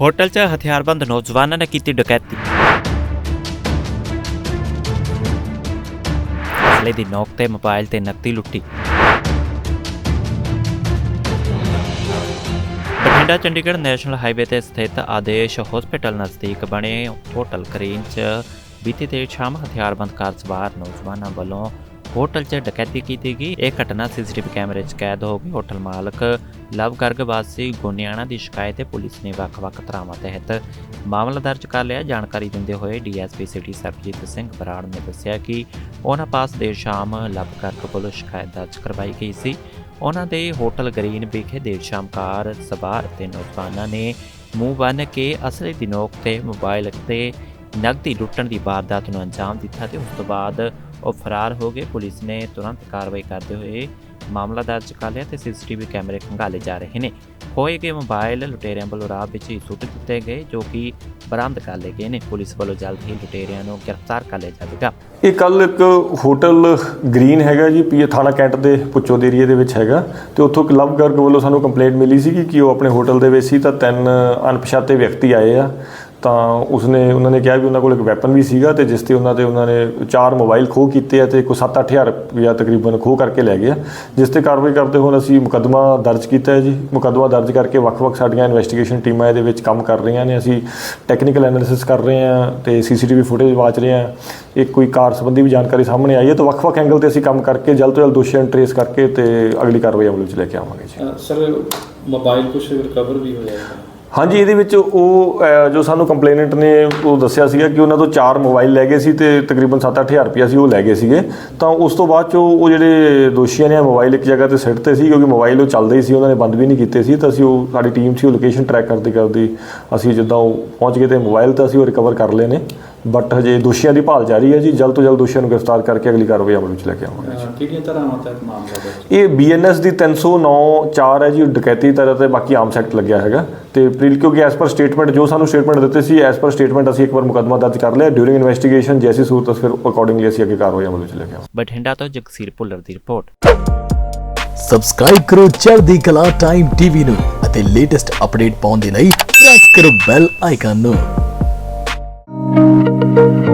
Hotel 'ਚ ਹਥਿਆਰਬੰਦ ਨੌਜਵਾਨਾਂ ਨੇ ਕੀਤੀ ਡਕੈਤੀ। ਅਸਲੇ ਦੀ ਨੋਕ ਤੇ ਮੋਬਾਈਲ ਤੇ ਨਕਦੀ ਲੁੱਟੀ। ਬਠਿੰਡਾ, ਚੰਡੀਗੜ੍ਹ ਨੈਸ਼ਨਲ ਹਾਈਵੇ ਤੇ ਸਥਿਤ ਆਦੇਸ਼ ਹਸਪੀਟਲ ਨਜ਼ਦੀਕ ਬਣੇ ਹੋਟਲ ਕਰੀਨ 'ਚ ਬੀਤੀ ਦੇਰ ਸ਼ਾਮ ਹਥਿਆਰਬੰਦ ਕਾਰ ਸਵਾਰ ਨੌਜਵਾਨਾਂ ਵੱਲੋਂ ਹੋਟਲ 'ਚ ਡਕੈਤੀ ਕੀਤੀ ਗਈ। ਇਹ ਘਟਨਾ ਸੀਸੀਟੀਵੀ ਕੈਮਰੇ 'ਚ ਕੈਦ ਹੋ ਗਈ। ਹੋਟਲ ਮਾਲਕ ਲਵ ਗਰਗ ਵਾਸੀ ਗੋਨਿਆਣਾ ਦੀ ਸ਼ਿਕਾਇਤ ਤੇ ਪੁਲਿਸ ਨੇ ਵੱਖ-ਵੱਖ ਧਾਰਾਵਾਂ ਤਹਿਤ ਮਾਮਲਾ ਦਰਜ ਕਰ ਲਿਆ। ਜਾਣਕਾਰੀ ਦਿੰਦੇ ਹੋਏ ਡੀਐਸਪੀ ਸਿਟੀ ਸਰਬਜੀਤ ਸਿੰਘ ਬਰਾੜ ਨੇ ਦੱਸਿਆ ਕਿ ਉਹਨਾਂ ਪਾਸ ਦੇਰ ਸ਼ਾਮ ਲਵ ਗਰਗ ਵੱਲੋਂ ਸ਼ਿਕਾਇਤ ਦਰਜ ਕਰਵਾਈ ਗਈ ਸੀ। ਉਹਨਾਂ ਦੇ ਹੋਟਲ ਗ੍ਰੀਨ ਵਿਖੇ ਦੇਰ ਸ਼ਾਮ ਕਾਰ, ਸਵਾਰ ਤੇ ਨੌਜਵਾਨਾਂ ਨੇ ਮੂੰਹ ਬੰਨ੍ਹ ਕੇ ਅਸਲੇ ਦੀ ਨੋਕ ਤੇ ਮੋਬਾਈਲ ਤੇ ਨਕਦੀ ਲੁੱਟਣ ਦੀ ਵਾਰਦਾਤ ਨੂੰ ਅੰਜਾਮ ਦਿੱਤਾ ਤੇ ਉਸ ਤੋਂ ਬਾਅਦ ਉਹ ਫਰਾਰ ਹੋ ਗਏ। ਪੁਲਿਸ ਨੇ ਤੁਰੰਤ ਕਾਰਵਾਈ ਕਰਦੇ ਹੋਏ ਮਾਮਲਾ ਦਰਜ ਕਰ ਲਿਆ ਤੇ ਸੀਸੀਟੀਵੀ ਕੈਮਰੇ ਖੰਗਾਲੇ ਜਾ ਰਹੇ ਨੇ। ਹੋਏ ਗਏ ਮੋਬਾਈਲ ਲੁਟੇਰਿਆਂ ਵੱਲੋਂ ਰਾਹ ਵਿੱਚ ਹੀ ਸੁੱਟ ਦਿੱਤੇ ਗਏ, ਜੋ ਕਿ ਬਰਾਮਦ ਕਰ ਲਏ ਗਏ ਨੇ। ਪੁਲਿਸ ਵੱਲੋਂ ਜਲਦ ਹੀ ਲੁਟੇਰਿਆਂ ਨੂੰ ਗ੍ਰਿਫਤਾਰ ਕਰ ਲਿਆ ਜਾਵੇਗਾ। ਇਹ ਕੱਲ ਇੱਕ ਹੋਟਲ ਗ੍ਰੀਨ ਹੈਗਾ ਜੀ, ਪੀਏ ਥਾਣਾ ਕੈਂਟ ਦੇ ਪੁੱਚੋ ਦੇ ਏਰੀਏ ਦੇ ਵਿੱਚ ਹੈਗਾ। ਤੇ ਉੱਥੋਂ ਇੱਕ ਲਵ ਗਰਗ ਵੱਲੋਂ ਸਾਨੂੰ ਕੰਪਲੇਂਟ ਮਿਲੀ ਸੀ ਕਿ ਉਹ ਆਪਣੇ ਹੋਟਲ ਦੇ ਵਿੱਚ ਸੀ ਤਾਂ ਤਿੰਨ ਅਣਪਛਾਤੇ ਵਿਅਕਤੀ ਆਏ ਆ। ਤਾਂ ਉਸਨੇ, ਉਹਨਾਂ ਨੇ ਕਿਹਾ ਵੀ ਉਹਨਾਂ ਕੋਲ ਇੱਕ ਵੈਪਨ ਵੀ ਸੀਗਾ ਤੇ ਜਿਸ ਤੇ ਉਹਨਾਂ ਤੇ ਉਹਨਾਂ ਨੇ ਚਾਰ ਮੋਬਾਈਲ ਖੋਹ ਕੀਤੇ ਆ ਤੇ ਕੋਈ 7-8000 ਰੁਪਇਆ ਤਕਰੀਬਨ ਖੋਹ ਕਰਕੇ ਲੈ ਗਏ ਆ ਜਿਸ ਤੇ ਕਾਰਵਾਈ ਕਰਦੇ ਹੁਣ ਅਸੀਂ ਮੁਕੱਦਮਾ ਦਰਜ ਕੀਤਾ ਹੈ ਜੀ। ਮੁਕੱਦਮਾ ਦਰਜ ਕਰਕੇ ਵੱਖ-ਵੱਖ ਸਾਡੀਆਂ ਇਨਵੈਸਟੀਗੇਸ਼ਨ ਟੀਮਾਂ ਇਹਦੇ ਵਿੱਚ ਕੰਮ ਕਰ ਰਹੀਆਂ ਨੇ। ਅਸੀਂ ਟੈਕਨੀਕਲ ਐਨਾਲਿਸਿਸ ਕਰ ਰਹੇ ਹਾਂ ਤੇ ਸੀਸੀਟੀਵੀ ਫੁਟੇਜ ਵਾਚ ਰਹੇ ਹਾਂ। ਇੱਕ ਕੋਈ ਕਾਰ ਸੰਬੰਧੀ ਵੀ ਜਾਣਕਾਰੀ ਸਾਹਮਣੇ ਆਈ ਹੈ ਤਾਂ ਵੱਖ-ਵੱਖ ਐਂਗਲ ਤੇ ਅਸੀਂ ਕੰਮ ਕਰਕੇ ਜਲਦ ਤੋਂ ਜਲਦ ਦੋਸ਼ੀਆਂ ਨੂੰ ਟਰੇਸ ਕਰਕੇ ਤੇ ਅਗਲੀ ਕਾਰਵਾਈ ਅਮਲ ਵਿੱਚ ਲੈ ਕੇ ਆਵਾਂਗੇ ਜੀ। ਸਰ ਮੋਬਾਈਲ ਕੁਝ ਰਿਕਵਰ ਵੀ ਹੋ। ਜਾਏਗਾ ਹਾਂਜੀ ਇਹਦੇ ਵਿੱਚ ਉਹ ਅਹ, ਜੋ ਸਾਨੂੰ ਕੰਪਲੇਨੈਂਟ ਨੇ ਉਹ ਦੱਸਿਆ ਸੀਗਾ ਕਿ ਉਹਨਾਂ ਤੋਂ ਚਾਰ ਮੋਬਾਈਲ ਲੈ ਗਏ ਸੀ ਤੇ ਤਕਰੀਬਨ 7-8000 ਰੁਪਇਆ ਸੀ ਉਹ ਲੈ ਗਏ ਸੀਗੇ। ਤਾਂ ਉਸ ਤੋਂ ਬਾਅਦ ਚੋਂ ਉਹ ਜਿਹੜੇ ਦੋਸ਼ੀਆਂ ਨੇ ਮੋਬਾਈਲ ਇੱਕ ਜਗ੍ਹਾ ਤੇ ਸਿੱਟ ਤੇ ਸੀ ਕਿਉਂਕਿ ਮੋਬਾਈਲ ਉਹ ਚੱਲਦੇ ਹੀ ਸੀ ਉਹਨਾਂ ਨੇ ਬੰਦ ਵੀ ਨਹੀਂ ਕੀਤੇ ਸੀ। ਤਾਂ ਅਸੀਂ ਉਹ ਸਾਡੀ ਟੀਮ ਸੀ ਉਹ ਲੋਕੇਸ਼ਨ ਟਰੈਕ ਕਰਦੇ ਕਰਦੇ ਅਸੀਂ ਜਿੱਦਾਂ ਉਹ ਪਹੁੰਚ ਗਏ ਤੇ ਮੋਬਾਈਲ ਤਾਂ ਅਸੀਂ ਉਹ ਰਿਕਵਰ ਕਰ ਲਏ ਨੇ। ਬਟ ਹਜੇ ਦੋਸ਼ੀਆਂ ਦੀ ਭਾਲ ਜਾਰੀ ਹੈ ਜੀ। ਜਲਦ ਤੋਂ ਜਲਦ ਦੋਸ਼ੀਆਂ ਨੂੰ ਗ੍ਰਿਫਤਾਰ ਕਰਕੇ ਅਗਲੀ ਕਾਰਵਾਈ ਅਮਲ ਵਿੱਚ ਲੈ ਕੇ ਆਵਾਂਗੇ ਅ, ਕਿਹੜੀਆਂ ਧਾਰਾਵਾਂ ਤਹਿਤ ਮਾਮਲਾ ਦਰਜ ਇਹ ਬੀਐਨਐਸ ਦੀ 309 4 ਹੈ ਜੀ। ਡਕੈਤੀ ਤਰ੍ਹਾਂ ਤੇ ਬਾਕੀ ਆਮ ਸੈਕਟ ਲੱਗਿਆ ਹੈਗਾ। ਤੇ ਪ੍ਰੀਲ ਕਿਉਂਕਿ ਐਸ ਪਰ ਸਟੇਟਮੈਂਟ ਜੋ ਸਾਨੂੰ ਸਟੇਟਮੈਂਟ ਦਿੱਤੇ ਸੀ ਐਸ ਪਰ ਸਟੇਟਮੈਂਟ ਅਸੀਂ ਇੱਕ ਵਾਰ ਮੁਕੱਦਮਾ ਦਰਜ ਕਰ ਲਿਆ। ਡਿਊਰਿੰਗ ਇਨਵੈਸਟੀਗੇਸ਼ਨ ਜੈਸੀ ਸੂਰਤ ਫਿਰ ਅਕੋਰਡਿੰਗਲੀ ਅਸੀਂ ਅੱਗੇ ਕਾਰਵਾਈ ਅਮਲ ਵਿੱਚ ਲੈ ਕੇ ਆਵਾਂਗੇ। ਬਠਿੰਡਾ ਤੋਂ ਜਗਸੀਰ ਭੁੱਲਰ ਦੀ ਰਿਪੋਰਟ ਸਬਸਕ੍ਰਾਈਬ ਕਰੋ ਚੜ੍ਹਦੀ ਕਲਾ ਟਾਈਮ ਟੀਵੀ ਨੂੰ ਅਤੇ ਲੇਟੈਸਟ ਅਪਡੇਟ ਪਾਉਣ ਦੇ ਲਈ ਪ੍ਰੈਸ ਕਰੋ ਬੈਲ ਆਈਕਨ ਨੂੰ। Thank you.